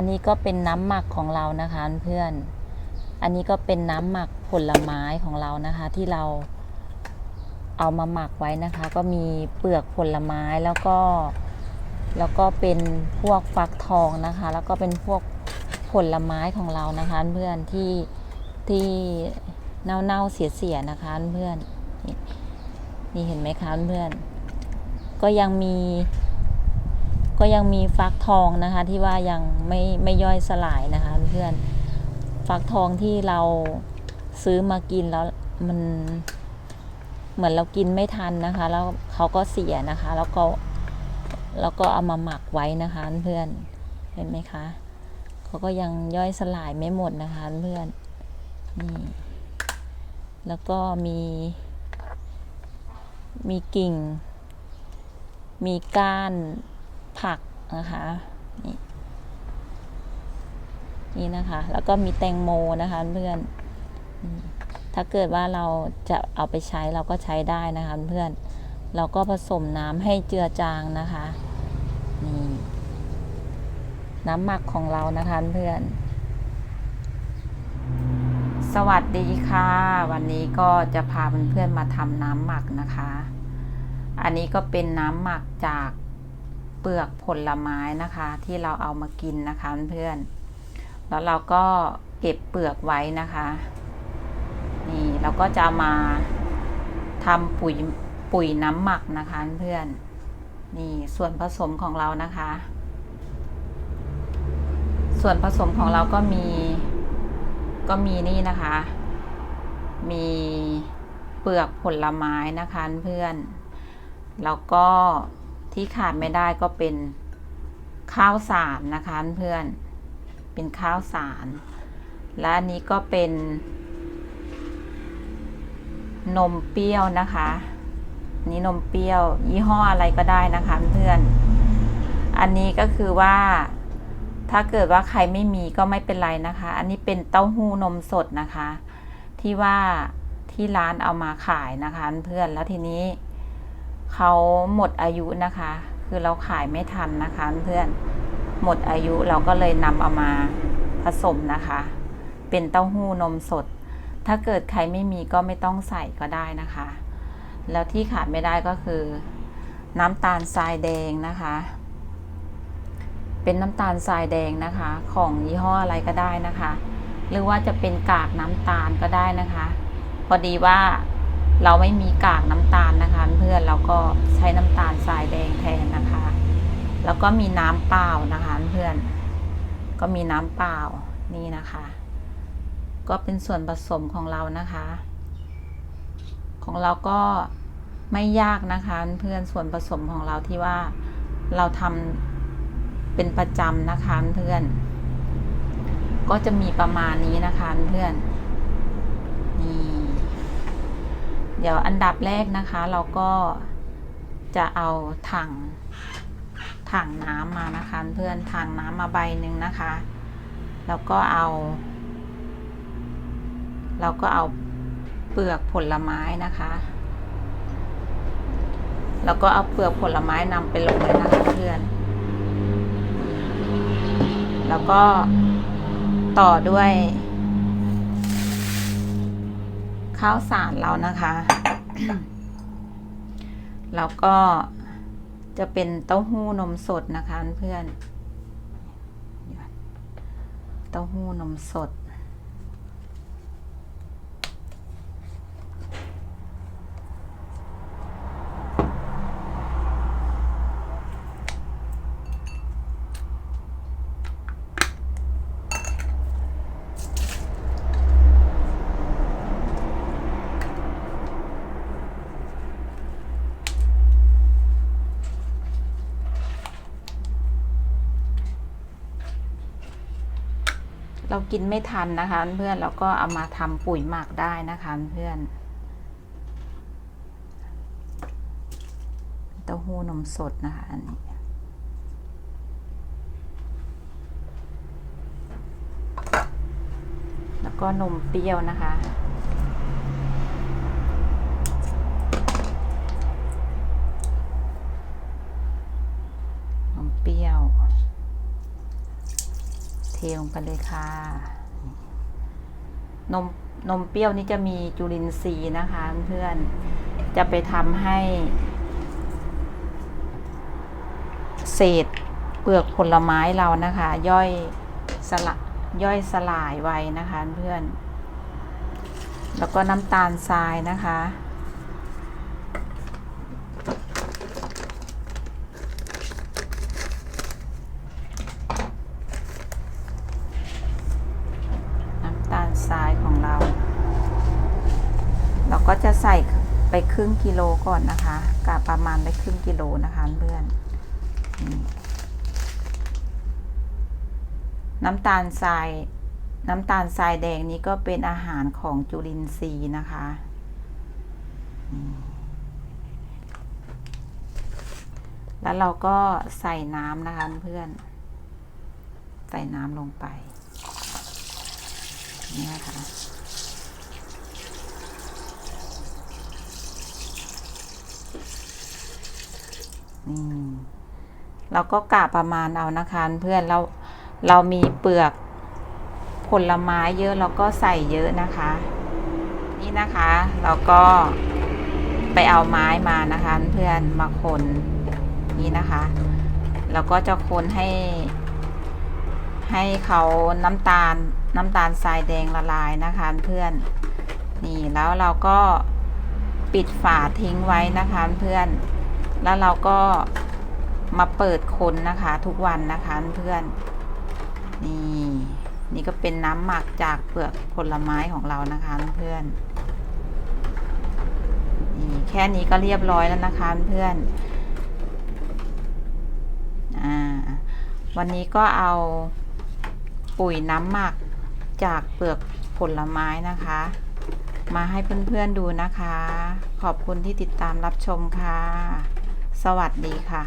อันนี้ก็เป็นน้ำหมักของเรานะคะเพื่อน อันนี้ก็เป็นน้ำหมักผลไม้ของเรานะคะ ที่เราเอามาหมักไว้นะคะ ก็มีเปลือกผลไม้แล้วก็แล้วก็เป็นพวกฟักทองนะคะ แล้วก็เป็นพวกผลไม้ของเรานะคะเพื่อนที่ที่เน่าๆเสียๆนะคะเพื่อนนี่นี่เห็นไหมคะเพื่อน ก็ยังมี ก็ยังมีฟักทองนะคะที่ว่ายังไม่ไม่ย่อยสลายนะคะเพื่อนฟักทองที่เราซื้อมากินแล้วมันเหมือนเรากินไม่ทันนะคะ แล้วเขาก็เสียนะคะ แล้วก็แล้วก็เอามาหมักไว้นะคะเพื่อนเห็นไหมคะเขาก็ยังย่อยสลายไม่หมดนะคะเพื่อนนี่แล้วก็มีมีกิ่ง มีก้าน ผักนะคะนี่นี่นะคะ แล้วก็มีแตงโมนะคะเพื่อนถ้าเกิดว่าเราจะเอาไปใช้เราก็ใช้ได้นะคะเพื่อนเราก็ผสมน้ำให้เจือจางนะคะนี่น้ำหมักของเรานะคะเพื่อน สวัสดีค่ะ วันนี้ก็จะพาเพื่อนๆมาทำน้ำหมักนะคะ อันนี้ก็เป็นน้ำหมักจาก เปลือกผลไม้นะคะ ที่เราเอามากินนะคะเพื่อนๆแล้วเราก็เก็บเปลือกไว้นะคะ นี่เราก็จะมาทำปุ๋ยปุ๋ยน้ำหมักนะคะเพื่อนนี่ส่วนผสมของเรานะคะ ส่วนผสมของเราก็มีก็มีนี่นะคะ มีเปลือกผลไม้นะคะเพื่อนแล้วก็ ที่ขาดไม่ได้ก็เป็นข้าวสารนะคะเพื่อน เป็นข้าวสาร และอันนี้ก็เป็น นมเปรี้ยวนะคะนนี้นมเปรี้ยว ยี่ห้ออะไรก็ได้นะคะเพื่อน อันนี้ก็คือว่าถ้าเกิดว่าใครไม่มีก็ไม่เป็นไรนะคะ อันนี้เป็นเต้าหู้นมสดนะคะ ที่ว่าที่ร้านเอามาขายนะคะเพื่อนแล้วทีนี้ เขาหมดอายุนะคะ คือเราขายไม่ทันนะคะ เพื่อนหมดอายุเราก็เลยนำเอามาผสมนะคะ เป็นเต้าหู้นมสด ถ้าเกิดใครไม่มีก็ไม่ต้องใส่ก็ได้นะคะ แล้วที่ขาดไม่ได้ก็คือ น้ำตาลทรายแดงนะคะ เป็นน้ำตาลทรายแดงนะคะ ของยี่ห้ออะไรก็ได้นะคะ หรือว่าจะเป็นกากน้ำตาลก็ได้นะคะ พอดีว่า เราไม่มีกากน้ำตาลนะคะเพื่อนเราก็ใช้น้ำตาลทรายแดงแทนนะคะ แล้วก็มีน้ำเปล่านะคะเพื่อนก็มีน้ำเปล่านี่นะคะ ก็เป็นส่วนผสมของเรานะคะ ของเราก็ไม่ยากนะคะ เพื่อนส่วนผสมของเราที่ว่าเราทำเป็นประจำนะคะเพื่อน ก็จะมีประมาณนี้นะคะเพื่อนนี่ เดี๋ยวอันดับแรกนะคะเราก็จะเอาถังถังน้ำมานะคะเพื่อนถังน้ำมาใบหนึ่งนะคะ แล้วก็เอา เราก็เอาเปลือกผลไม้นะคะ แล้วก็เอาเปลือกผลไม้นำไปลงเลยนะคะเพื่อน แล้วก็ต่อด้วย ข้าวสารเรานะคะ แล้วก็จะเป็นเต้าหู้นมสดนะคะเพื่อนเต้าหู้นมสด เรากินไม่ทันนะคะเพื่อนเราก็เอามาทำปุ๋ยหมักได้นะคะเพื่อนเต้าหู้นมสดนะคะอันนี้แล้วก็นมเปรี้ยวนะคะนมเปรี้ยว เทลงไปเลยค่ะ นมนมเปรี้ยวนี่จะมีจุลินทรีย์นะคะ เพื่อนจะไปทำให้ เศษเปลือกผลไม้เรานะคะ ย่อยสละย่อยสลายไว้นะคะ เพื่อน แล้วก็น้ำตาลทรายนะคะ น้ำตาลทรายของเรา เรา ก็จะใส่ไปครึ่งกิโลก่อนนะคะกะประมาณไปครึ่งกิโลนะคะเพื่อนน้ำตาลทราย น้ำตาลทรายแดงนี้ก็เป็นอาหารของจุลินทรีย์นะคะ แล้วเราก็ใส่น้ำนะคะเพื่อน ใส่น้ำลงไป นี่นะคะ นี่เราก็กะประมาณเอานะคะเพื่อนเราเรามีเปลือกผลไม้เยอะเราก็ใส่เยอะนะคะ นี่นะคะเราก็ไปเอาไม้มานะคะเพื่อนมาคนนี่นะคะเราก็จะคนให้ ให้เขาน้ำตาลน้ำตาลทรายแดงละลายนะคะเพื่อนนี่แล้วเราก็ปิดฝาทิ้งไว้นะคะเพื่อน แล้วเราก็มาเปิดคนนะคะทุกวันนะคะเพื่อนนี่นี่ก็เป็นน้ำหมักจากเปลือกผลไม้ของเรานะคะเพื่อนนี่แค่นี้ก็เรียบร้อยแล้วนะคะเพื่อนอ่าวันนี้ก็เอาปุ๋ยน้ำหมักจากเปลือกผลไม้นะคะ มาให้เพื่อนๆดูนะคะ ขอบคุณที่ติดตามรับชมค่ะ สวัสดีค่ะ